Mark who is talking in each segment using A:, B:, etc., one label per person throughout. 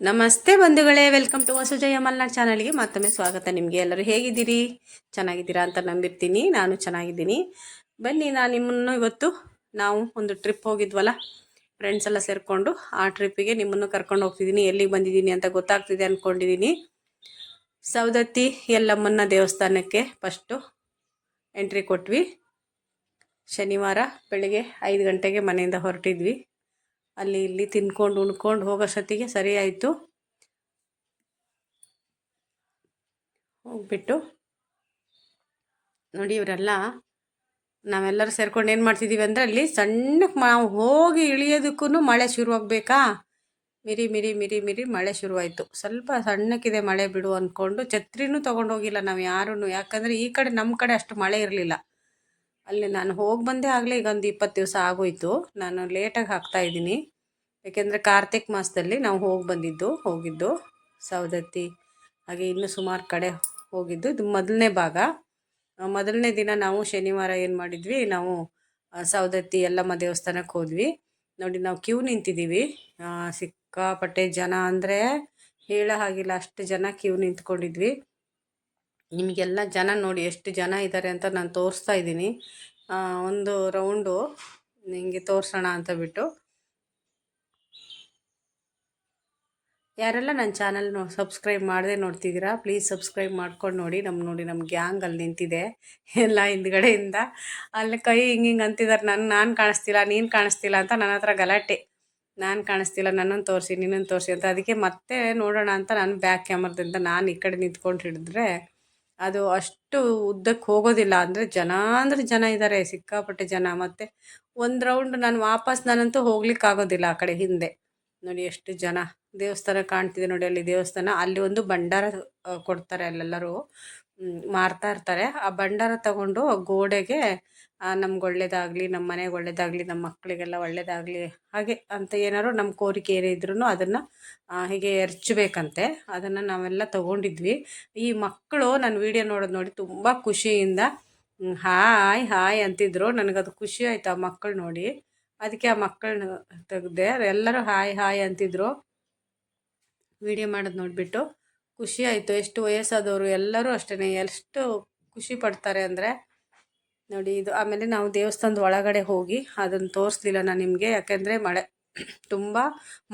A: ನಮಸ್ತೆ ಬಂಧುಗಳೇ, welcome to ವಸುಜಯ Malnad ಚಾನಲ್ಗೆ ಮತ್ತೊಮ್ಮೆ ಸ್ವಾಗತ ನಿಮಗೆ. ಎಲ್ಲರೂ ಹೇಗಿದ್ದೀರಿ? ಚೆನ್ನಾಗಿದ್ದೀರಾ ಅಂತ ನಂಬಿರ್ತೀನಿ. ನಾನು ಚೆನ್ನಾಗಿದ್ದೀನಿ. ಬನ್ನಿ, ನಾನು ನಿಮ್ಮನ್ನು ಇವತ್ತು ನಾವು ಒಂದು ಟ್ರಿಪ್ ಹೋಗಿದ್ವಲ್ಲ ಫ್ರೆಂಡ್ಸ್ ಎಲ್ಲ ಸೇರಿಕೊಂಡು. ಆ ಟ್ರಿಪ್ಪಿಗೆ ನಿಮ್ಮನ್ನು ಕರ್ಕೊಂಡು ಹೋಗ್ತಿದ್ದೀನಿ. ಎಲ್ಲಿಗೆ ಬಂದಿದ್ದೀನಿ ಅಂತ ಗೊತ್ತಾಗ್ತಿದೆ ಅಂದ್ಕೊಂಡಿದ್ದೀನಿ ಸೌದತ್ತಿ ಎಲ್ಲಮ್ಮನ ದೇವಸ್ಥಾನಕ್ಕೆ ಫಸ್ಟು ಎಂಟ್ರಿ ಕೊಟ್ವಿ. ಶನಿವಾರ ಬೆಳಿಗ್ಗೆ ಐದು ಗಂಟೆಗೆ ಮನೆಯಿಂದ ಹೊರಟಿದ್ವಿ. ಅಲ್ಲಿ ಇಲ್ಲಿ ತಿನ್ಕೊಂಡು ಉಣ್ಕೊಂಡು ಹೋಗೋಷ್ಟೊತ್ತಿಗೆ ಸರಿ ಆಯಿತು. ಹೋಗ್ಬಿಟ್ಟು ನೋಡಿ ಇವರೆಲ್ಲ ನಾವೆಲ್ಲರೂ ಸೇರ್ಕೊಂಡು ಏನು ಮಾಡ್ತಿದ್ದೀವಿ ಅಂದರೆ ಅಲ್ಲಿ ಸಣ್ಣಕ್ಕೆ ನಾವು ಹೋಗಿ ಇಳಿಯೋದಕ್ಕೂ ಮಳೆ ಶುರುವಾಗಬೇಕಾ ಮಿರಿ ಮಿರಿ ಮಿರಿ ಮಿರಿ ಮಳೆ ಶುರುವಾಯಿತು ಸ್ವಲ್ಪ ಸಣ್ಣಕ್ಕಿದೆ ಮಳೆ ಬಿಡು ಅಂದ್ಕೊಂಡು ಛತ್ರಿನೂ ತೊಗೊಂಡೋಗಿಲ್ಲ ನಾವು ಯಾರೂ ಯಾಕಂದರೆ ಈ ಕಡೆ ನಮ್ಮ ಕಡೆ ಅಷ್ಟು ಮಳೆ ಇರಲಿಲ್ಲ. ಅಲ್ಲಿ ನಾನು ಹೋಗಿ ಬಂದೇ ಆಗಲೇ ಈಗ ಒಂದು ಇಪ್ಪತ್ತು ದಿವಸ ಆಗೋಯ್ತು. ನಾನು ಲೇಟಾಗಿ ಹಾಕ್ತಾ ಇದ್ದೀನಿ. ಯಾಕೆಂದರೆ ಕಾರ್ತಿಕ್ ಮಾಸದಲ್ಲಿ ನಾವು ಹೋಗಿ ಬಂದಿದ್ದು, ಹೋಗಿದ್ದು, ಸವದತ್ತಿ, ಹಾಗೆ ಇನ್ನೂ ಸುಮಾರು ಕಡೆ ಹೋಗಿದ್ದು. ಇದು ಮೊದಲನೇ ಭಾಗ. ಮೊದಲನೇ ದಿನ ನಾವು ಶನಿವಾರ ಏನು ಮಾಡಿದ್ವಿ, ನಾವು ಸವದತ್ತಿ, ಯಲ್ಲಮ್ಮ ದೇವಸ್ಥಾನಕ್ಕೆ ಹೋದ್ವಿ. ನೋಡಿ, ನಾವು ಕ್ಯೂ ನಿಂತಿದ್ದೀವಿ. ಸಿಕ್ಕಾಪಟ್ಟೆ ಜನ ಅಂದರೆ ಹೇಳೋ ಹಾಗಿಲ್ಲ, ಅಷ್ಟು ಜನ ಕ್ಯೂ ನಿಂತ್ಕೊಂಡಿದ್ವಿ. ನಿಮಗೆಲ್ಲ ಜನ ನೋಡಿ ಎಷ್ಟು ಜನ ಇದ್ದಾರೆ ಅಂತ ನಾನು ತೋರಿಸ್ತಾ ಇದ್ದೀನಿ. ಒಂದು ರೌಂಡು ನಿಮಗೆ ತೋರಿಸೋಣ ಅಂತ ಬಿಟ್ಟು. ಯಾರೆಲ್ಲ ನನ್ನ ಚಾನಲ್ ಸಬ್ಸ್ಕ್ರೈಬ್ ಮಾಡದೆ ನೋಡ್ತಿದ್ದೀರಾ, ಪ್ಲೀಸ್ ಸಬ್ಸ್ಕ್ರೈಬ್ ಮಾಡ್ಕೊಂಡು ನೋಡಿ. ನಮ್ಮ ನೋಡಿ ನಮ್ಮ ಗ್ಯಾಂಗ್ ಅಲ್ಲಿ ನಿಂತಿದೆ. ಎಲ್ಲ ಹಿಂದ್ಗಡೆಯಿಂದ. ಅಲ್ಲಿ ಕೈ ಹಿಂಗೆ ಹಿಂಗೆ ಅಂತಿದ್ದಾರೆ ನನ್ನ ನಾನು ಕಾಣಿಸ್ತಿಲ್ಲ, ನೀನು ಕಾಣಿಸ್ತಿಲ್ಲ ಅಂತ ನನ್ನ ಹತ್ರ ಗಲಾಟೆ. ನಾನು ಕಾಣಿಸ್ತಿಲ್ಲ ನನ್ನನ್ನು ತೋರಿಸಿ ನಿನ್ನನ್ನು ತೋರಿಸಿ ಅಂತ. ಅದಕ್ಕೆ ಮತ್ತೆ ನೋಡೋಣ ಅಂತ ನಾನು ಬ್ಯಾಕ್ ಕ್ಯಾಮ್ರದಿಂದ ನಾನು ಈ ಕಡೆ ನಿಂತ್ಕೊಂಡು ಹಿಡಿದ್ರೆ ಅದು ಅಷ್ಟು ಉದ್ದಕ್ಕೆ ಹೋಗೋದಿಲ್ಲ. ಅಂದರೆ ಜನ ಅಂದರೆ ಜನ ಇದ್ದಾರೆ ಸಿಕ್ಕಾಪಟ್ಟೆ ಜನ. ಮತ್ತು ಒಂದು ರೌಂಡ್ ನಾನು ವಾಪಸ್ ನಾನಂತೂ ಹೋಗ್ಲಿಕ್ಕೆ ಆಗೋದಿಲ್ಲ ಆ ಕಡೆ ಹಿಂದೆ. ನೋಡಿ ಎಷ್ಟು ಜನ. ದೇವಸ್ಥಾನ ಕಾಣ್ತಿದೆ ನೋಡಿ ಅಲ್ಲಿ ದೇವಸ್ಥಾನ. ಅಲ್ಲಿ ಒಂದು ಭಂಡಾರ ಕೊಡ್ತಾರೆ ಅಲ್ಲೆಲ್ಲರೂ. ಮಾರ್ತಾ ಇರ್ತಾರೆ. ಆ ಭಂಡಾರ ತಗೊಂಡು ಗೋಡೆಗೆ ನಮ್ಗೆ ಒಳ್ಳೇದಾಗಲಿ ನಮ್ಮ ಮನೆಗೆ ಒಳ್ಳೇದಾಗಲಿ ನಮ್ಮ ಮಕ್ಕಳಿಗೆಲ್ಲ ಒಳ್ಳೇದಾಗಲಿ, ಹಾಗೆ ಅಂತ ಏನಾದ್ರು ನಮ್ಮ ಕೋರಿಕೆ ಏನೇ ಇದ್ರೂ ಅದನ್ನು ಹೀಗೆ ಎರಚಬೇಕಂತೆ. ಅದನ್ನು ನಾವೆಲ್ಲ ತಗೊಂಡಿದ್ವಿ. ಈ ಮಕ್ಕಳು ನನ್ನ ವಿಡಿಯೋ ನೋಡೋದು ನೋಡಿ ತುಂಬ ಖುಷಿಯಿಂದ ಹಾಯ್ ಹಾಯ್ ಅಂತಿದ್ರು. ನನಗದು ಖುಷಿ ಆಯ್ತು ಆ ಮಕ್ಕಳು ನೋಡಿ. ಅದಕ್ಕೆ ಆ ಮಕ್ಕಳನ್ನ ತೆಗೆದೆ, ಎಲ್ಲರೂ ಹಾಯ್ ಹಾಯ್ ಅಂತಿದ್ರು. ವಿಡಿಯೋ ಮಾಡೋದು ನೋಡಿಬಿಟ್ಟು. ಖುಷಿ ಆಯಿತು. ಎಷ್ಟು ವಯಸ್ಸಾದವರು ಎಲ್ಲರೂ ಅಷ್ಟೇ ಎಷ್ಟು ಖುಷಿ ಪಡ್ತಾರೆ ಅಂದರೆ ನೋಡಿ ಇದು, ಆಮೇಲೆ ನಾವು ದೇವಸ್ಥಾನದ ಒಳಗಡೆ ಹೋಗಿ ಅದನ್ನು ತೋರಿಸ್ಲಿಲ್ಲ ನಾನು ನಿಮಗೆ. ಯಾಕೆಂದರೆ ಮಳೆ, ತುಂಬ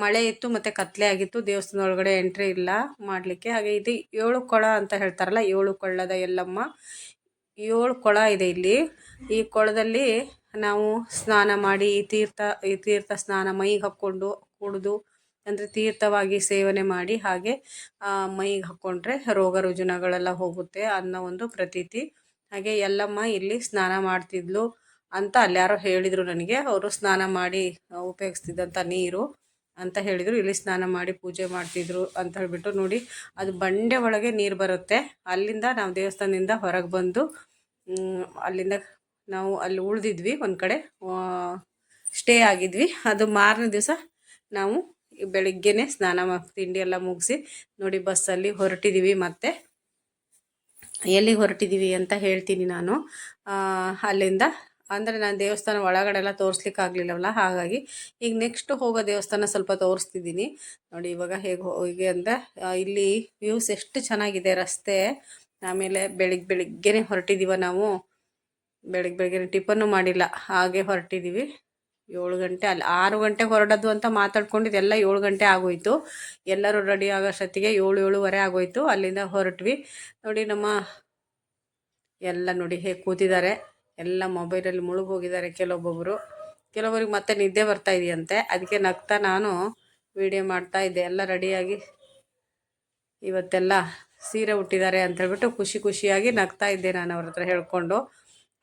A: ಮಳೆ ಇತ್ತು ಮತ್ತು ಕತ್ಲೆ ಆಗಿತ್ತು. ದೇವಸ್ಥಾನದ ಒಳಗಡೆ ಎಂಟ್ರಿ ಇಲ್ಲ ಮಾಡಲಿಕ್ಕೆ. ಹಾಗೆ ಇದು ಏಳು ಕೊಳ ಅಂತ ಹೇಳ್ತಾರಲ್ಲ, ಏಳು ಕೊಳ್ಳದ ಎಲ್ಲಮ್ಮ ಏಳು ಕೊಳ ಇದೆ ಇಲ್ಲಿ. ಈ ಕೊಳದಲ್ಲಿ ನಾವು ಸ್ನಾನ ಮಾಡಿ ಈ ತೀರ್ಥ ಈ ತೀರ್ಥ ಸ್ನಾನ ಮೈಗೆ ಹಾಕ್ಕೊಂಡು ಕುಡಿದು ಅಂದರೆ ತೀರ್ಥವಾಗಿ ಸೇವನೆ ಮಾಡಿ ಹಾಗೆ ಮೈಗೆ ಹಾಕ್ಕೊಂಡ್ರೆ ರೋಗ ರುಜಿನಗಳೆಲ್ಲ ಹೋಗುತ್ತೆ ಅನ್ನೋ ಒಂದು ಪ್ರತೀತಿ. ಹಾಗೆ ಎಲ್ಲಮ್ಮ ಇಲ್ಲಿ ಸ್ನಾನ ಮಾಡ್ತಿದ್ಲು ಅಂತ ಅಲ್ಲ್ಯಾರೋ ಹೇಳಿದರು ನನಗೆ. ಅವರು ಸ್ನಾನ ಮಾಡಿ ಉಪಯೋಗಿಸ್ತಿದ್ದಂಥ ನೀರು ಅಂತ ಹೇಳಿದರು. ಇಲ್ಲಿ ಸ್ನಾನ ಮಾಡಿ ಪೂಜೆ ಮಾಡ್ತಿದ್ರು ಅಂತ ಹೇಳಿಬಿಟ್ಟು ನೋಡಿ, ಅದು ಬಂಡೆ ಒಳಗೆ ನೀರು ಬರುತ್ತೆ. ಅಲ್ಲಿಂದ ನಾವು ದೇವಸ್ಥಾನದಿಂದ ಹೊರಗೆ ಬಂದು ಅಲ್ಲಿಂದ ನಾವು ಅಲ್ಲಿ ಉಳಿದಿದ್ವಿ ಒಂದು ಕಡೆ ಸ್ಟೇ ಆಗಿದ್ವಿ. ಅದು ಮಾರನೇ ದಿವಸ ನಾವು ಬೆಳಿಗ್ಗೆನೆ ಸ್ನಾನ ತಿಂಡಿ ಎಲ್ಲ ಮುಗಿಸಿ ನೋಡಿ ಬಸ್ಸಲ್ಲಿ ಹೊರಟಿದ್ದೀವಿ ಮತ್ತೆ. ಎಲ್ಲಿಗೆ ಹೊರಟಿದ್ದೀವಿ ಅಂತ ಹೇಳ್ತೀನಿ ನಾನು. ಅಲ್ಲಿಂದ, ಅಂದರೆ ನಾನು ದೇವಸ್ಥಾನ ಒಳಗಡೆ ಎಲ್ಲ ತೋರಿಸ್ಲಿಕ್ಕೆ ಆಗಲಿಲ್ಲವಲ್ಲ, ಹಾಗಾಗಿ ಈಗ ನೆಕ್ಸ್ಟ್ ಹೋಗೋ ದೇವಸ್ಥಾನ ಸ್ವಲ್ಪ ತೋರಿಸ್ತಿದ್ದೀನಿ. ನೋಡಿ ಇವಾಗ ಹೇಗೆ ಹೋಗಿ ಅಂದರೆ ಇಲ್ಲಿ ವ್ಯೂಸ್ ಎಷ್ಟು ಚೆನ್ನಾಗಿದೆ ರಸ್ತೆ. ಆಮೇಲೆ ಬೆಳಿಗ್ಗೆ ಬೆಳಿಗ್ಗೆನೆ ಹೊರಟಿದ್ದೀವ ನಾವು. ಬೆಳಿಗ್ಗೆ ಬೆಳಿಗ್ಗೆ ಟಿಫನ್ನು ಮಾಡಿಲ್ಲ, ಹಾಗೆ ಹೊರಟಿದ್ದೀವಿ ಏಳು ಗಂಟೆ ಅಲ್ಲಿ ಆರು ಗಂಟೆ ಹೊರಡೋದು ಅಂತ ಮಾತಾಡ್ಕೊಂಡಿದ್ದು ಎಲ್ಲ ಏಳು ಗಂಟೆ ಆಗೋಯ್ತು. ಎಲ್ಲರೂ ರೆಡಿ ಆಗೋಷ್ಟೊತ್ತಿಗೆ ಏಳು, ಏಳುವರೆ ಆಗೋಯ್ತು. ಅಲ್ಲಿಂದ ಹೊರಟ್ವಿ. ನೋಡಿ ನಮ್ಮ ಎಲ್ಲ ನೋಡಿ ಹೇಗೆ ಕೂತಿದ್ದಾರೆ. ಎಲ್ಲ ಮೊಬೈಲಲ್ಲಿ ಮುಳುಗೋಗಿದ್ದಾರೆ ಕೆಲವೊಬ್ಬೊಬ್ಬರು ಕೆಲವರಿಗೆ ಮತ್ತೆ ನಿದ್ದೆ ಬರ್ತಾ ಇದೆಯಂತೆ. ಅದಕ್ಕೆ ನಗ್ತಾ ನಾನು ವಿಡಿಯೋ ಮಾಡ್ತಾ ಇದ್ದೆ. ಎಲ್ಲ ರೆಡಿಯಾಗಿ ಇವತ್ತೆಲ್ಲ ಸೀರೆ ಉಟ್ಟಿದ್ದಾರೆ ಅಂತ ಹೇಳ್ಬಿಟ್ಟು ಖುಷಿ ಖುಷಿಯಾಗಿ ನಗ್ತಾ ಇದ್ದೆ ನಾನು ಅವ್ರ ಹತ್ರ ಹೇಳ್ಕೊಂಡು.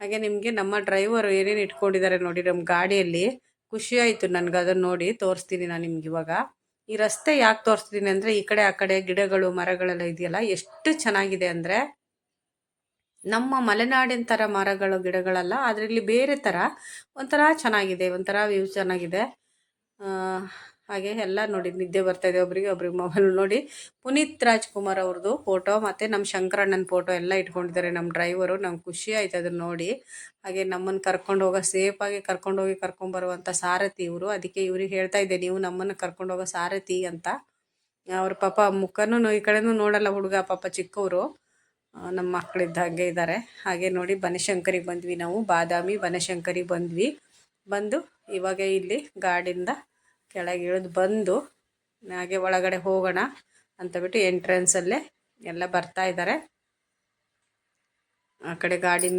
A: ಹಾಗೆ ನಿಮಗೆ ನಮ್ಮ ಡ್ರೈವರು ಏನೇನು ಇಟ್ಕೊಂಡಿದ್ದಾರೆ ನೋಡಿ ನಮ್ಮ ಗಾಡಿಯಲ್ಲಿ. ಖುಷಿ ಆಯಿತು ನನಗೆ ಅದನ್ನು ನೋಡಿ, ತೋರಿಸ್ತೀನಿ ನಾನು ನಿಮ್ಗೆ ಇವಾಗ. ಈ ರಸ್ತೆ ಯಾಕೆ ತೋರಿಸ್ತೀನಿ ಅಂದರೆ, ಈ ಕಡೆ ಆ ಕಡೆ ಗಿಡಗಳು, ಮರಗಳೆಲ್ಲ ಇದೆಯಲ್ಲ, ಎಷ್ಟು ಚೆನ್ನಾಗಿದೆ ಅಂದರೆ, ನಮ್ಮ ಮಲೆನಾಡಿನ ಥರ ಮರಗಳು, ಗಿಡಗಳಲ್ಲ, ಅದರಲ್ಲಿ ಬೇರೆ ಥರ ಒಂಥರ ಚೆನ್ನಾಗಿದೆ, ಒಂಥರ ವ್ಯೂ ಚೆನ್ನಾಗಿದೆ. ಹಾಗೆ ಎಲ್ಲ ನೋಡಿ ನಿದ್ದೆ ಬರ್ತಾ ಇದೆ ಒಬ್ರಿಗೆ ಒಬ್ರಿಗೆ ಮೊಬೈಲ್ ನೋಡಿ. ಪುನೀತ್ ರಾಜ್ಕುಮಾರ್ ಅವ್ರದ್ದು ಫೋಟೋ ಮತ್ತು ನಮ್ಮ ಶಂಕರಣ್ಣನ ಫೋಟೋ ಎಲ್ಲ ಇಟ್ಕೊಂಡಿದ್ದಾರೆ ನಮ್ಮ ಡ್ರೈವರು ನಮ್ಗೆ ಖುಷಿ ಆಯ್ತು ಅದನ್ನ ನೋಡಿ. ಹಾಗೆ ನಮ್ಮನ್ನು ಕರ್ಕೊಂಡು ಹೋಗೋ ಸೇಫಾಗಿ ಕರ್ಕೊಂಡೋಗಿ ಕರ್ಕೊಂಬರುವಂಥ ಸಾರಥಿ ಇವರು. ಅದಕ್ಕೆ ಇವ್ರಿಗೆ ಹೇಳ್ತಾ ಇದ್ದೆ, ನೀವು ನಮ್ಮನ್ನು ಕರ್ಕೊಂಡು ಹೋಗೋ ಸಾರಥಿ ಅಂತ. ಅವ್ರ ಪಾಪ ಮುಖನೂ ಈ ಕಡೆನೂ ನೋಡಲ್ಲ ಹುಡುಗ, ಪಾಪ ಚಿಕ್ಕವರು. ನಮ್ಮ ಮಕ್ಕಳಿದ್ದ ಹಾಗೆ ಇದ್ದಾರೆ ಹಾಗೆ ನೋಡಿ, ಬನಶಂಕರಿಗೆ ಬಂದ್ವಿ ನಾವು. ಬಾದಾಮಿ ಬನಶಂಕರಿಗೆ ಬಂದ್ವಿ. ಬಂದು ಇವಾಗ ಇಲ್ಲಿ ಗಾಡಿಯಿಂದ ಕೆಳಗೆ ಇಳಿದು ಬಂದು ಹಾಗೆ ಒಳಗಡೆ ಹೋಗೋಣ ಅಂತ ಬಿಟ್ಟು ಎಂಟ್ರೆನ್ಸಲ್ಲೇ ಎಲ್ಲ ಬರ್ತಾ ಇದ್ದಾರೆ. ಆ ಕಡೆ ಗಾಡಿ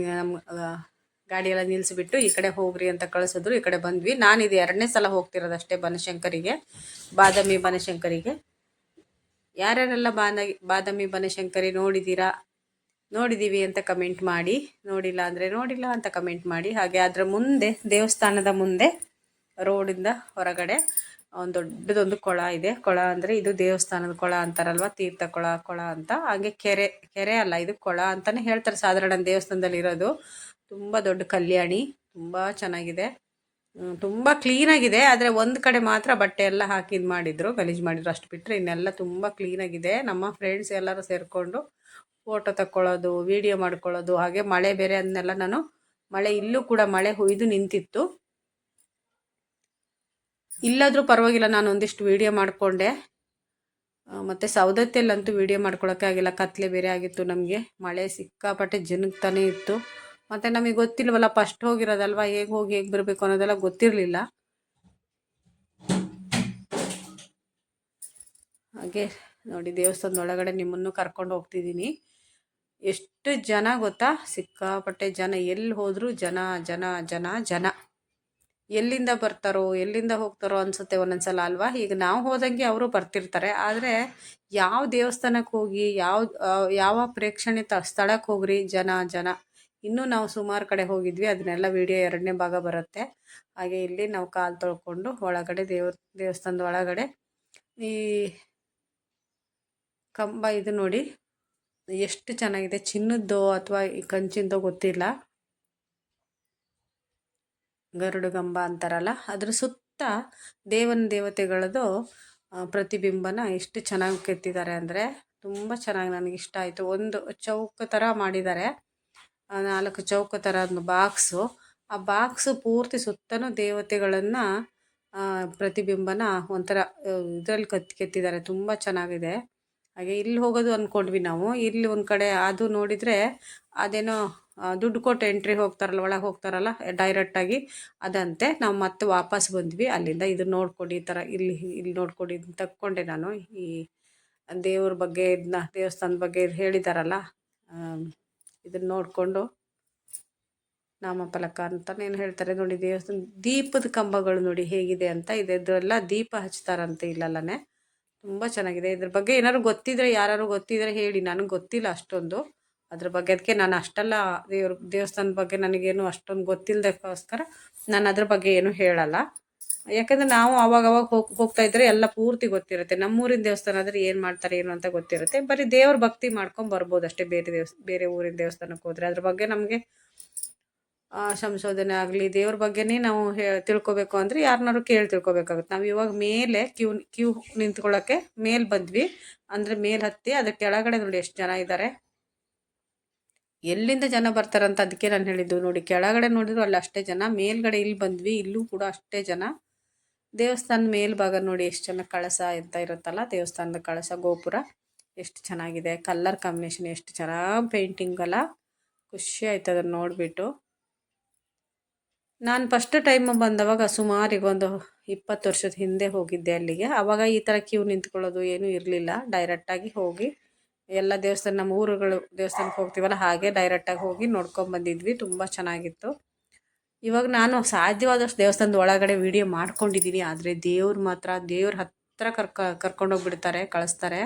A: ಗಾಡಿ ಎಲ್ಲ ನಿಲ್ಸಿಬಿಟ್ಟು ಈ ಕಡೆ ಹೋಗ್ರಿ ಅಂತ ಕಳಿಸಿದ್ರು, ಈ ಕಡೆ ಬಂದ್ವಿ. ನಾನು ಇದು ಎರಡನೇ ಸಲ ಹೋಗ್ತಿರೋದಷ್ಟೇ ಬನಶಂಕರಿಗೆ, ಬಾದಾಮಿ ಬನಶಂಕರಿಗೆ. ಯಾರ್ಯಾರೆಲ್ಲ ಬಾದ ಬಾದಾಮಿ ಬನಶಂಕರಿ ನೋಡಿದ್ದೀರಾ ನೋಡಿದ್ದೀವಿ ಅಂತ ಕಮೆಂಟ್ ಮಾಡಿ. ನೋಡಿಲ್ಲ ಅಂದರೆ ನೋಡಿಲ್ಲ ಅಂತ ಕಮೆಂಟ್ ಮಾಡಿ. ಹಾಗೆ ಅದರ ಮುಂದೆ ದೇವಸ್ಥಾನದ ಮುಂದೆ ರೋಡಿಂದ ಹೊರಗಡೆ ಒಂದು ದೊಡ್ಡದೊಂದು ಕೊಳ ಇದೆ. ಕೊಳ ಅಂದರೆ ಇದು ದೇವಸ್ಥಾನದ ಕೊಳ ಅಂತಾರಲ್ವ? ತೀರ್ಥ ಕೊಳ ಕೊಳ ಅಂತ. ಹಾಗೆ ಕೆರೆ ಕೆರೆ ಅಲ್ಲ, ಇದು ಕೊಳ ಅಂತಲೇ ಹೇಳ್ತಾರೆ ಸಾಧಾರಣ ದೇವಸ್ಥಾನದಲ್ಲಿ ಇರೋದು. ತುಂಬ ದೊಡ್ಡ ಕಲ್ಯಾಣಿ, ತುಂಬ ಚೆನ್ನಾಗಿದೆ. ತುಂಬ ಕ್ಲೀನಾಗಿದೆ ಆದರೆ ಒಂದು ಕಡೆ ಮಾತ್ರ ಬಟ್ಟೆ ಎಲ್ಲ ಹಾಕಿ ಇದು ಮಾಡಿದ್ರು, ಗಲೀಜು ಮಾಡಿದ್ರು, ಅಷ್ಟು ಬಿಟ್ಟರೆ ಇನ್ನೆಲ್ಲ ತುಂಬ ಕ್ಲೀನಾಗಿದೆ ನಮ್ಮ ಫ್ರೆಂಡ್ಸ್ ಎಲ್ಲರೂ ಸೇರಿಕೊಂಡು ಫೋಟೋ ತಕ್ಕೊಳ್ಳೋದು ವಿಡಿಯೋ ಮಾಡ್ಕೊಳ್ಳೋದು, ಹಾಗೆ ಮಳೆ ಬೇರೆ ಅದನ್ನೆಲ್ಲ ನಾನು ಮಳೆ ಇಲ್ಲೂ ಕೂಡ ಮಳೆ ಹುಯ್ದು ನಿಂತಿತ್ತು. ಇಲ್ಲಾದರೂ ಪರವಾಗಿಲ್ಲ, ನಾನು ಒಂದಿಷ್ಟು ವೀಡಿಯೋ ಮಾಡಿಕೊಂಡೆ. ಮತ್ತು ಸೌದತ್ತಿಯಲ್ಲಂತೂ ವೀಡಿಯೋ ಮಾಡ್ಕೊಳಕ್ಕೆ ಆಗಿಲ್ಲ, ಕತ್ಲೆ ಬೇರೆ ಆಗಿತ್ತು ನಮಗೆ. ಮಳೆ ಸಿಕ್ಕಾಪಟ್ಟೆ ಜನಕ್ತಾನೆ ಇತ್ತು. ಮತ್ತು ನಮಗೆ ಗೊತ್ತಿಲ್ವಲ್ಲ ಫಸ್ಟ್ ಹೋಗಿರೋದಲ್ವ, ಹೇಗೆ ಹೋಗಿ ಹೇಗೆ ಬರಬೇಕು ಅನ್ನೋದೆಲ್ಲ ಗೊತ್ತಿರಲಿಲ್ಲ. ಹಾಗೆ ನೋಡಿ, ದೇವಸ್ಥಾನದೊಳಗಡೆ ನಿಮ್ಮನ್ನು ಕರ್ಕೊಂಡು ಹೋಗ್ತಿದ್ದೀನಿ. ಎಷ್ಟು ಜನ ಗೊತ್ತಾ? ಸಿಕ್ಕಾಪಟ್ಟೆ ಜನ. ಎಲ್ಲಿ ಹೋದರೂ ಜನ ಜನ ಜನ ಜನ. ಎಲ್ಲಿಂದ ಬರ್ತಾರೋ, ಎಲ್ಲಿಂದ ಹೋಗ್ತಾರೋ ಅನ್ಸುತ್ತೆ ಒಂದೊಂದ್ಸಲ ಅಲ್ವಾ? ಈಗ ನಾವು ಹೋದಂಗೆ ಅವರು ಬರ್ತಿರ್ತಾರೆ. ಆದರೆ ಯಾವ ದೇವಸ್ಥಾನಕ್ಕೆ ಹೋಗಿ, ಯಾವ ಯಾವ ಪ್ರೇಕ್ಷಣೀಯ ಸ್ಥಳಕ್ಕೆ ಹೋಗ್ರಿ ಜನ ಜನ. ಇನ್ನೂ ನಾವು ಸುಮಾರು ಕಡೆ ಹೋಗಿದ್ವಿ. ಅದನ್ನೆಲ್ಲ ವಿಡಿಯೋ ಎರಡನೇ ಭಾಗ ಬರುತ್ತೆ. ಹಾಗೆ ಇಲ್ಲಿ ನಾವು ಕಾಲು ತೊಳ್ಕೊಂಡು ಒಳಗಡೆ ದೇವ್ರ, ದೇವಸ್ಥಾನದ ಒಳಗಡೆ ಈ ಕಂಬ ಇದು ನೋಡಿ, ಎಷ್ಟು ಚೆನ್ನಾಗಿದೆ. ಚಿನ್ನದ್ದು ಅಥವಾ ಕಂಚಿಂದೋ ಗೊತ್ತಿಲ್ಲ. ಗರುಡಗಂಬ ಅಂತಾರಲ್ಲ, ಅದ್ರ ಸುತ್ತ ದೇವನ ದೇವತೆಗಳದು ಪ್ರತಿಬಿಂಬನ ಎಷ್ಟು ಚೆನ್ನಾಗಿ ಕೆತ್ತಿದ್ದಾರೆ ಅಂದರೆ ತುಂಬ ಚೆನ್ನಾಗಿ ನನಗೆ ಇಷ್ಟ ಆಯಿತು. ಒಂದು ಚೌಕ ಥರ ಮಾಡಿದ್ದಾರೆ. ನಾಲ್ಕು ಚೌಕ ಥರ ಒಂದು ಬಾಕ್ಸು. ಆ ಬಾಕ್ಸು ಪೂರ್ತಿ ಸುತ್ತಲೂ ದೇವತೆಗಳನ್ನು ಪ್ರತಿಬಿಂಬನ ಒಂಥರ ಇದರಲ್ಲಿ ಕತ್, ಕೆತ್ತಿದ್ದಾರೆ. ತುಂಬ ಚೆನ್ನಾಗಿದೆ. ಹಾಗೆ ಇಲ್ಲಿ ಹೋಗೋದು ಅಂದ್ಕೊಂಡ್ವಿ ನಾವು. ಇಲ್ಲಿ ಒಂದು ಕಡೆ ಅದು ನೋಡಿದರೆ ಅದೇನೋ ದುಡ್ಡು ಕೊಟ್ಟು ಎಂಟ್ರಿ ಹೋಗ್ತಾರಲ್ಲ, ಒಳಗೆ ಹೋಗ್ತಾರಲ್ಲ ಡೈರೆಕ್ಟಾಗಿ ಅದಂತೆ ನಾವು ಮತ್ತೆ ವಾಪಸ್ ಬಂದ್ವಿ. ಅಲ್ಲಿಂದ ಇದು ನೋಡ್ಕೊಡಿ ಈ ಥರ ಇಲ್ಲಿ ಇಲ್ಲಿ ನೋಡ್ಕೊಡಿ ತಕ್ಕೊಂಡೆ ನಾನು. ಈ ದೇವ್ರ ಬಗ್ಗೆ ಇದನ್ನ ದೇವಸ್ಥಾನದ ಬಗ್ಗೆ ಹೇಳಿದಾರಲ್ಲ ಇದನ್ನ ನೋಡಿಕೊಂಡು ನಾಮಫಲಕ ಏನು ಹೇಳ್ತಾರೆ ನೋಡಿ, ದೇವಸ್ಥಾನ ದೀಪದ ಕಂಬಗಳು ನೋಡಿ ಹೇಗಿದೆ ಅಂತ ಇದೆಲ್ಲ ದೀಪ ಹಚ್ತಾರಂತೆ ಇಲ್ಲಲ್ಲೇ ತುಂಬ ಚೆನ್ನಾಗಿದೆ. ಇದ್ರ ಬಗ್ಗೆ ಏನಾದ್ರು ಗೊತ್ತಿದ್ರೆ ಯಾರು ಗೊತ್ತಿದ್ರೆ ಹೇಳಿ. ನನಗೆ ಗೊತ್ತಿಲ್ಲ ಅಷ್ಟೊಂದು. ಅದ್ರ ಬಗ್ಗೆ ಅದಕ್ಕೆ ನಾನು ಅಷ್ಟೆಲ್ಲ ದೇವ್ರ, ದೇವಸ್ಥಾನದ ಬಗ್ಗೆ ನನಗೇನು ಅಷ್ಟೊಂದು ಗೊತ್ತಿಲ್ಲದಕ್ಕೋಸ್ಕರ ನಾನು ಅದ್ರ ಬಗ್ಗೆ ಏನು ಹೇಳಲ್ಲ. ಯಾಕಂದರೆ ನಾವು ಅವಾಗ ಅವಾಗ ಹೋಗಿ, ಹೋಗ್ತಾ ಇದ್ರೆ ಎಲ್ಲ ಪೂರ್ತಿ ಗೊತ್ತಿರುತ್ತೆ. ನಮ್ಮೂರಿನ ದೇವಸ್ಥಾನ ಆದರೆ ಏನು ಮಾಡ್ತಾರೆ, ಏನು ಅಂತ ಗೊತ್ತಿರುತ್ತೆ. ಬರೀ ದೇವ್ರ ಭಕ್ತಿ ಮಾಡ್ಕೊಂಡು ಬರ್ಬೋದು ಅಷ್ಟೇ ಬೇರೆ ದೇವಸ್, ಬೇರೆ ಊರಿನ ದೇವಸ್ಥಾನಕ್ಕೆ ಹೋದರೆ. ಅದ್ರ ಬಗ್ಗೆ ನಮಗೆ ಸಂಶೋಧನೆ ಆಗಲಿ, ದೇವ್ರ ಬಗ್ಗೆನೇ ನಾವು ಹೇ, ತಿಳ್ಕೊಬೇಕು ಅಂದರೆ ಯಾರನ್ನಾರು ಕೇಳಿ ತಿಳ್ಕೊಬೇಕಾಗುತ್ತೆ. ನಾವು ಇವಾಗ ಮೇಲೆ ಕ್ಯೂ ಕ್ಯೂ ನಿಂತ್ಕೊಳ್ಳೋಕ್ಕೆ ಮೇಲೆ ಬಂದ್ವಿ. ಅಂದರೆ ಮೇಲೆ ಹತ್ತಿ, ಅದ್ರ ಕೆಳಗಡೆ ನೋಡಿ ಎಷ್ಟು ಜನ ಇದ್ದಾರೆ ಎಲ್ಲಿಂದ ಜನ ಬರ್ತಾರಂತ ಅದಕ್ಕೆ ನಾನು ಹೇಳಿದ್ದು. ನೋಡಿ, ಕೆಳಗಡೆ ನೋಡಿದ್ರು ಅಲ್ಲಿ ಅಷ್ಟೇ ಜನ, ಮೇಲ್ಗಡೆ ಇಲ್ಲಿ ಬಂದ್ವಿ, ಇಲ್ಲೂ ಕೂಡ ಅಷ್ಟೇ ಜನ. ದೇವಸ್ಥಾನದ ಮೇಲ್ಭಾಗ ನೋಡಿ ಎಷ್ಟು ಚೆನ್ನಾಗಿ ಕಳಸ ಅಂತ ಇರುತ್ತಲ್ಲ, ದೇವಸ್ಥಾನದ ಕಳಸ, ಗೋಪುರ. ಎಷ್ಟು ಚೆನ್ನಾಗಿದೆ ಕಲ್ಲರ್ ಕಾಂಬಿನೇಷನ್ ಎಷ್ಟು ಚೆನ್ನಾಗಿ ಪೇಂಟಿಂಗ್ ಅಲ್ಲ. ಖುಷಿ ಆಯ್ತು ಅದನ್ನು ನೋಡಿಬಿಟ್ಟು. ನಾನು ಫಸ್ಟ್ ಟೈಮ್ ಬಂದವಾಗ ಸುಮಾರಿಗೆ ಒಂದು ಇಪ್ಪತ್ತು ವರ್ಷದ ಹಿಂದೆ ಹೋಗಿದ್ದೆ ಅಲ್ಲಿಗೆ. ಆವಾಗ ಈ ಥರ ಕ್ಯೂ ನಿಂತ್ಕೊಳ್ಳೋದು ಏನೂ ಇರಲಿಲ್ಲ. ಡೈರೆಕ್ಟಾಗಿ ಹೋಗಿ ಎಲ್ಲ ದೇವಸ್ಥಾನ ನಮ್ಮ ಊರುಗಳು ದೇವಸ್ಥಾನಕ್ಕೆ ಹೋಗ್ತೀವಲ್ಲ ಹಾಗೆ ಡೈರೆಕ್ಟಾಗಿ ಹೋಗಿ ನೋಡ್ಕೊಂಬಂದಿದ್ವಿ ತುಂಬ ಚೆನ್ನಾಗಿತ್ತು. ಇವಾಗ ನಾನು ಸಾಧ್ಯವಾದಷ್ಟು ದೇವಸ್ಥಾನದ ಒಳಗಡೆ ವಿಡಿಯೋ ಮಾಡ್ಕೊಂಡಿದ್ದೀನಿ ಆದರೆ ದೇವ್ರು ಮಾತ್ರ, ದೇವ್ರ ಹತ್ತಿರ ಕರ್ಕ ಕರ್ಕೊಂಡೋಗ್ಬಿಡ್ತಾರೆ ಕಳಿಸ್ತಾರೆ.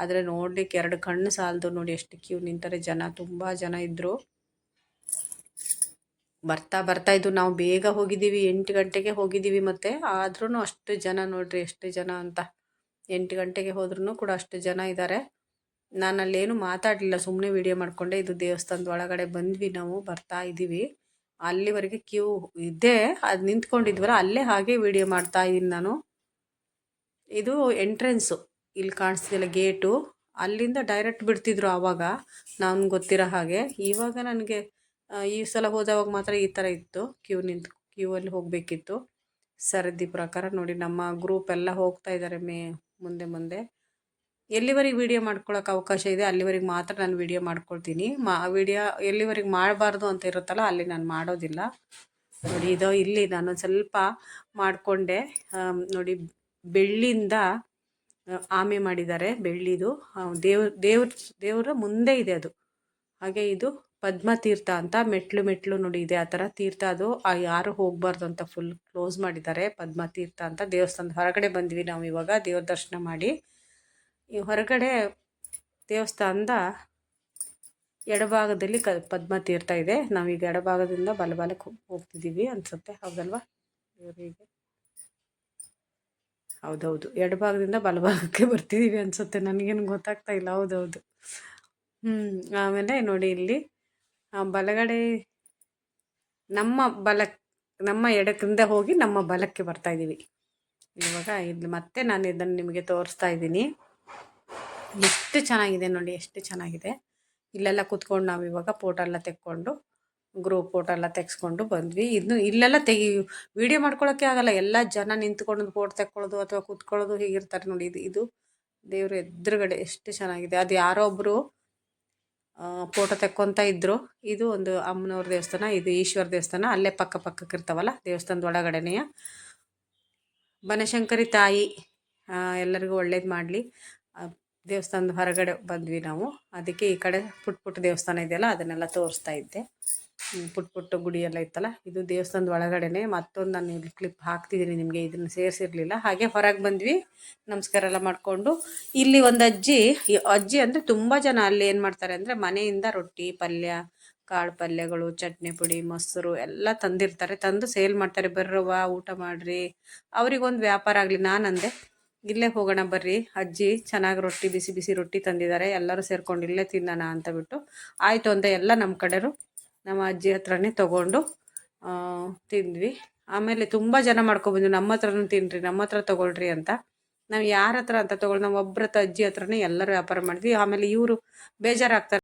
A: ಆದರೆ ನೋಡ್ಲಿಕ್ಕೆ ಎರಡು ಕಣ್ಣು ಸಾಲದು ನೋಡಿ ಎಷ್ಟು ಕ್ಯೂ ನಿಂತಾರೆ ಜನ. ತುಂಬ ಜನ ಇದ್ದರು ಬರ್ತಾ ಬರ್ತಾ ಇದ್ದು ನಾವು ಬೇಗ ಹೋಗಿದ್ದೀವಿ. ಎಂಟು ಗಂಟೆಗೆ ಹೋಗಿದ್ದೀವಿ ಮತ್ತೆ. ಆದ್ರೂ ಅಷ್ಟು ಜನ ನೋಡ್ರಿ, ಎಷ್ಟು ಜನ ಅಂತ. ಎಂಟು ಗಂಟೆಗೆ ಹೋದ್ರೂ ಕೂಡ ಅಷ್ಟು ಜನ ಇದ್ದಾರೆ ನಾನು ಅಲ್ಲೇನು ಮಾತಾಡಲಿಲ್ಲ ಸುಮ್ಮನೆ ವಿಡಿಯೋ ಮಾಡಿಕೊಂಡೆ. ಇದು ದೇವಸ್ಥಾನದ ಒಳಗಡೆ ಬಂದ್ವಿ ನಾವು, ಬರ್ತಾ ಇದ್ದೀವಿ ಅಲ್ಲಿವರೆಗೆ ಕ್ಯೂ ಇದೆ. ಅದು ನಿಂತ್ಕೊಂಡಿದ್ವಲ್ಲ, ಅಲ್ಲೇ ಹಾಗೆ ವಿಡಿಯೋ ಮಾಡ್ತಾ ಇದ್ದೀನಿ ನಾನು. ಇದು ಎಂಟ್ರೆನ್ಸು ಇಲ್ಲಿ ಕಾಣಿಸ್ತಿಲ್ಲ ಗೇಟು ಅಲ್ಲಿಂದ ಡೈರೆಕ್ಟ್ ಬಿಡ್ತಿದ್ರು ಆವಾಗ ನಾನು ಗೊತ್ತಿರೋ ಹಾಗೆ. ಇವಾಗ ನನಗೆ ಈ ಸಲ ಹೋದವಾಗ ಮಾತ್ರ ಈ ಥರ ಇತ್ತು. ಕ್ಯೂ ನಿಂತು ಕ್ಯೂ ಅಲ್ಲಿ ಹೋಗಬೇಕಿತ್ತು. ಸರದಿ ಪ್ರಕಾರ ನೋಡಿ, ನಮ್ಮ ಗ್ರೂಪ್ ಎಲ್ಲ ಹೋಗ್ತಾ ಇದ್ದಾರೆ ಮೇ, ಮುಂದೆ ಮುಂದೆ. ಎಲ್ಲಿವರೆಗೆ ವಿಡಿಯೋ ಮಾಡ್ಕೊಳ್ಳೋಕೆ ಅವಕಾಶ ಇದೆ ಅಲ್ಲಿವರೆಗೆ ಮಾತ್ರ ನಾನು ವಿಡಿಯೋ ಮಾಡ್ಕೊಳ್ತೀನಿ. ಮಾ ವಿಡಿಯೋ ಎಲ್ಲಿವರೆಗೆ ಮಾಡಬಾರ್ದು ಅಂತ ಇರುತ್ತಲ್ಲ ಅಲ್ಲಿ ನಾನು ಮಾಡೋದಿಲ್ಲ. ನೋಡಿ ಇದು ಇಲ್ಲಿ ನಾನು ಸ್ವಲ್ಪ ಮಾಡಿಕೊಂಡೆ. ನೋಡಿ ಬೆಳ್ಳಿಯಿಂದ ಆ, ಆಮೆ ಮಾಡಿದ್ದಾರೆ ಬೆಳ್ಳಿದು. ದೇವ್ರ ದೇವ್ ದೇವ್ರ ದೇವರ ಮುಂದೆ ಇದೆ ಅದು. ಹಾಗೆ ಇದು ಪದ್ಮ ತೀರ್ಥ ಅಂತ ಮೆಟ್ಲು ಮೆಟ್ಲು ನೋಡಿ ಇದೆ ಆ ಥರ. ತೀರ್ಥ ಅದು ಆ ಯಾರು ಹೋಗಬಾರ್ದು ಅಂತ ಫುಲ್ ಕ್ಲೋಸ್ ಮಾಡಿದ್ದಾರೆ. ಪದ್ಮ ತೀರ್ಥ ಅಂತ ದೇವಸ್ಥಾನದ ಹೊರಗಡೆ ಬಂದ್ವಿ ನಾವು ಇವಾಗ ದೇವ್ರ ದರ್ಶನ ಮಾಡಿ. ಈ ಹೊರಗಡೆ ದೇವಸ್ಥಾನದ ಎಡಭಾಗದಲ್ಲಿ ಕ ಪದ್ಮ ತೀರ್ಥ ಇದೆ. ನಾವೀಗ ಎಡಭಾಗದಿಂದ ಬಲಬಾಲಕ್ಕೆ ಹೋಗ್- ಹೋಗ್ತಿದ್ದೀವಿ ಅನ್ಸುತ್ತೆ. ಹೌದಲ್ವಾ? ಇವರಿಗೆ ಹೌದೌದು. ಎಡಭಾಗದಿಂದ ಬಲಭಾಗಕ್ಕೆ ಬರ್ತಿದ್ದೀವಿ ಅನ್ಸುತ್ತೆ. ನನಗೇನು ಗೊತ್ತಾಗ್ತಾ ಇಲ್ಲ. ಹೌದೌದು. ಹ್ಞೂ ಆಮೇಲೆ ನೋಡಿ ಇಲ್ಲಿ ಬಲಗಡೆ ನಮ್ಮ ಬಲ, ನಮ್ಮ ಎಡಕ್ಕಿಂದ ಹೋಗಿ ನಮ್ಮ ಬಲಕ್ಕೆ ಬರ್ತಾ ಇದ್ದೀವಿ ಇವಾಗ ಇಲ್ಲಿ ಮತ್ತೆ ನಾನು ಇದನ್ನು ನಿಮಗೆ ತೋರಿಸ್ತಾ ಇದ್ದೀನಿ. ಎಷ್ಟು ಚೆನ್ನಾಗಿದೆ ನೋಡಿ, ಎಷ್ಟು ಚೆನ್ನಾಗಿದೆ. ಇಲ್ಲೆಲ್ಲ ಕುತ್ಕೊಂಡು ನಾವು ಇವಾಗ ಫೋಟೋ ಎಲ್ಲ ತೆಕ್ಕೊಂಡು ಗ್ರೂಪ್ ಫೋಟೋ ಎಲ್ಲ ತೆಗೆಸ್ಕೊಂಡು ಬಂದ್ವಿ. ಇನ್ನು ಇಲ್ಲೆಲ್ಲ ತೆಗಿ ವಿಡಿಯೋ ಮಾಡ್ಕೊಳ್ಳೋಕ್ಕೆ ಆಗಲ್ಲ. ಎಲ್ಲ ಜನ ನಿಂತ್ಕೊಂಡು ಫೋಟೋ ತೆಕ್ಕೊಳ್ಳೋದು ಅಥವಾ ಕುತ್ಕೊಳ್ಳೋದು ಹೀಗಿರ್ತಾರೆ ನೋಡಿ. ಇದು ಇದು ದೇವ್ರ ಎದುರುಗಡೆ ಎಷ್ಟು ಚೆನ್ನಾಗಿದೆ. ಅದು ಯಾರೋ ಒಬ್ಬರು ಫೋಟೋ ತೆಕ್ಕೊಂತ ಇದ್ರು. ಇದು ಒಂದು ಅಮ್ಮನವ್ರ ದೇವಸ್ಥಾನ, ಇದು ಈಶ್ವರ ದೇವಸ್ಥಾನ. ಅಲ್ಲೇ ಪಕ್ಕ ಪಕ್ಕಕ್ಕೆ ಇರ್ತಾವಲ್ಲ, ದೇವಸ್ಥಾನದ ಒಳಗಡೆನೆಯ. ಬನಶಂಕರಿ ತಾಯಿ ಎಲ್ಲರಿಗೂ ಒಳ್ಳೇದು ಮಾಡಲಿ. ದೇವಸ್ಥಾನದ ಹೊರಗಡೆ ಬಂದ್ವಿ ನಾವು. ಅದಕ್ಕೆ ಈ ಕಡೆ ಪುಟ್ ಪುಟ್ಟ ದೇವಸ್ಥಾನ ಇದೆಯಲ್ಲ, ಅದನ್ನೆಲ್ಲ ತೋರಿಸ್ತಾ ಇದ್ದೆ. ಪುಟ್ ಪುಟ್ಟ ಗುಡಿ ಎಲ್ಲ ಇತ್ತಲ್ಲ, ಇದು ದೇವಸ್ಥಾನದ ಒಳಗಡೆನೆ. ಮತ್ತೊಂದು ನಾನು ಇಲ್ಲಿ ಕ್ಲಿಪ್ ಹಾಕ್ತಿದ್ದೀನಿ ನಿಮಗೆ, ಇದನ್ನು ಸೇರಿಸಿರ್ಲಿಲ್ಲ. ಹಾಗೆ ಹೊರಗೆ ಬಂದ್ವಿ, ನಮಸ್ಕಾರ ಎಲ್ಲ ಮಾಡಿಕೊಂಡು. ಇಲ್ಲಿ ಒಂದು ಅಜ್ಜಿ ಅಜ್ಜಿ ಅಂದರೆ ತುಂಬ ಜನ ಅಲ್ಲಿ ಏನು ಮಾಡ್ತಾರೆ ಅಂದರೆ ಮನೆಯಿಂದ ರೊಟ್ಟಿ, ಪಲ್ಯ, ಕಾಳು ಪಲ್ಯಗಳು, ಚಟ್ನಿ ಪುಡಿ, ಮೊಸರು ಎಲ್ಲ ತಂದಿರ್ತಾರೆ. ತಂದು ಸೇಲ್ ಮಾಡ್ತಾರೆ. ಬರ್ರವ್ವ, ಊಟ ಮಾಡ್ರಿ. ಅವ್ರಿಗೊಂದು ವ್ಯಾಪಾರ ಆಗಲಿ, ನಾನಂದೆ. ಇಲ್ಲೇ ಹೋಗೋಣ ಬರ್ರಿ. ಅಜ್ಜಿ ಚೆನ್ನಾಗಿ ರೊಟ್ಟಿ, ಬಿಸಿ ಬಿಸಿ ರೊಟ್ಟಿ ತಂದಿದ್ದಾರೆ. ಎಲ್ಲರೂ ಸೇರ್ಕೊಂಡು ಇಲ್ಲೇ ತಿನ್ನೋಣ ಅಂತ ಬಿಟ್ಟು. ಆಯಿತು ಅಂತ ಎಲ್ಲ ನಮ್ಮ ಕಡೆರು. ನಮ್ಮ ಅಜ್ಜಿ ಹತ್ರನೇ ತೊಗೊಂಡು ತಿಂದ್ವಿ. ಆಮೇಲೆ ತುಂಬ ಜನ ಮಾಡ್ಕೊಬಂದ್ವಿ ನಮ್ಮ ಹತ್ರನೂ ತಿನ್ನಿರಿ ನಮ್ಮ ಹತ್ರ ತೊಗೊಳ್ರಿ ಅಂತ. ನಾವು ಯಾರ ಹತ್ರ ಅಂತ ತೊಗೊಳ್, ನಾವು ಒಬ್ಬರ ಅಜ್ಜಿ ಹತ್ರನೇ ಎಲ್ಲರೂ ವ್ಯಾಪಾರ ಮಾಡಿದ್ವಿ. ಆಮೇಲೆ ಇವರು ಬೇಜಾರಾಗ್ತಾರೆ